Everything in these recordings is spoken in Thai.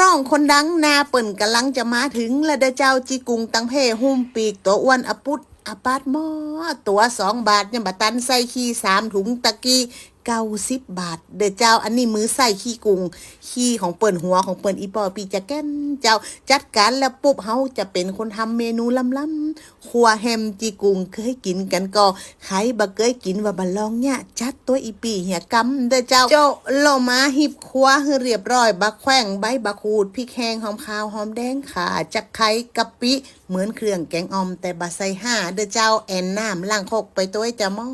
ร้องคนดังนาเปิ่นกำลังจะมาถึงและเดเจ้าจีกุงตังเพหุ่มปีกตัวอ้วนอปุดอปาดหมอตัวสองบาทยังบัตันใส่ขี้สามถุงตะกี้ เก้าสิบบาท เดอเจ้า อันนี้มือใส่ขี้กุงขี้ของเปิ่นหัวของเปิ่นอีปอปีจะแก้นเจ้าจัดการแล้วปุ๊บเฮาจะเป็นคนทำเมนูล้ำๆครัวแฮมจีกุงเคยกินกันก็ใครบ่เคยกินว่าบัลองเนี่ยจัดตัวอีปีเหียกำเด้อเจ้าโจโลมาหิบครัวให้เรียบร้อยบักแข้งใบบักขูดพริกแห้งหอมขาวหอมแดงขาจักไข่กะปิเหมือนเครื่องแกงออมแต่บะใส่ห้าเด้อเจ้าแอนน้ำล่างคกไปตัวจะมอ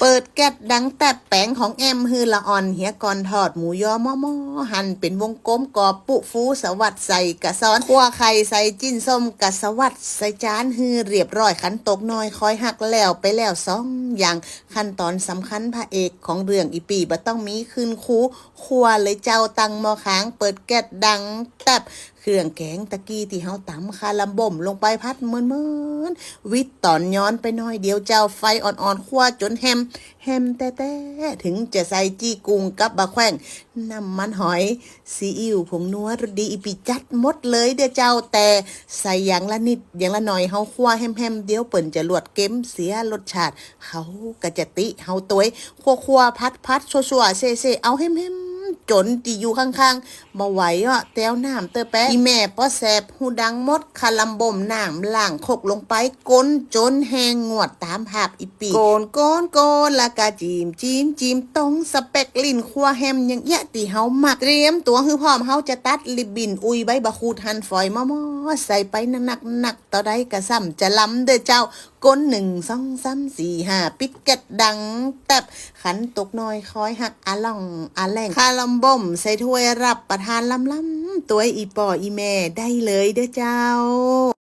เปิดแก๊สดังแตบแป้งของแอมฮือละอ่อนเหียก่อนทอดหมูยอหม้อหั่นเป็นวงกลมกรอบปุฟูสวัสดใส่กระซ้อนขั่วไข่ใส่จิ้นส้มกะสวัสดใส่จานฮือเรียบร้อยขันตกน้อยคอยหักแล้วไปแล้วสองอย่างขั้นตอนสำคัญพระเอกของเรื่องอีปีบ่ต้องมีคืนคูครัวเลยเจ้าตังมอค้างเปิดแก๊สดังแตบ เครื่องแกงตะกี้ที่เฮาตำคาลัมบ่มลงไปพัดเหมือนเหมือนวิตตอนย้อนไปหน้อยเดียวเจ้าไฟอ่อนๆคั่วจนแฮมแฮมแต่แต่ถึงจะใส่จี้กุ้งกับบะแข้งน้ำมันหอยซีอิ๊วผงนัวรสดีอีปีจัดหมดเลยเด้อเจ้าแต่ใส่อย่างละนิดอย่างละหน่อยเฮาคั่วแฮมๆเดี๋ยวเปิ่นจะลวดเก็มเสียรสชาติเขาก็จะติเฮาตัวยคั่วๆพัดๆชัวๆเซ่ๆเอาแฮมๆ จนที่อยู่ข้างๆบ่ไหวอะแต้วน้ำเตอแปะอีแม่ป้อแสบหูดังมดคาลัมบ่มน้ำล่างคกลงไปก้นจนแหงงวดตามภาพอีปีโกนโกนโกนแล้วก็จีมจีมจีมตรงสเปกลิ้นครัวแฮมยังเอี้ยตีเฮามักเตรียมตัวคือพร้อมเฮาจะตัดลิบบินอุยใบบะคูดหันฝอยมอๆใส่ไปหนักหนักต่อใดกระซ้ำจะล้ำเด้อเจ้า ก้นหนึ่งสองสามสี่ห้าปิดเกตดดังแตบขันตกน้อยคอยหักอาล่องอาแหล่งคาลำบ่มใส่ถ้วยรับประทานล้ำๆตัวอีปออีแม่ได้เลยเด้อเจ้า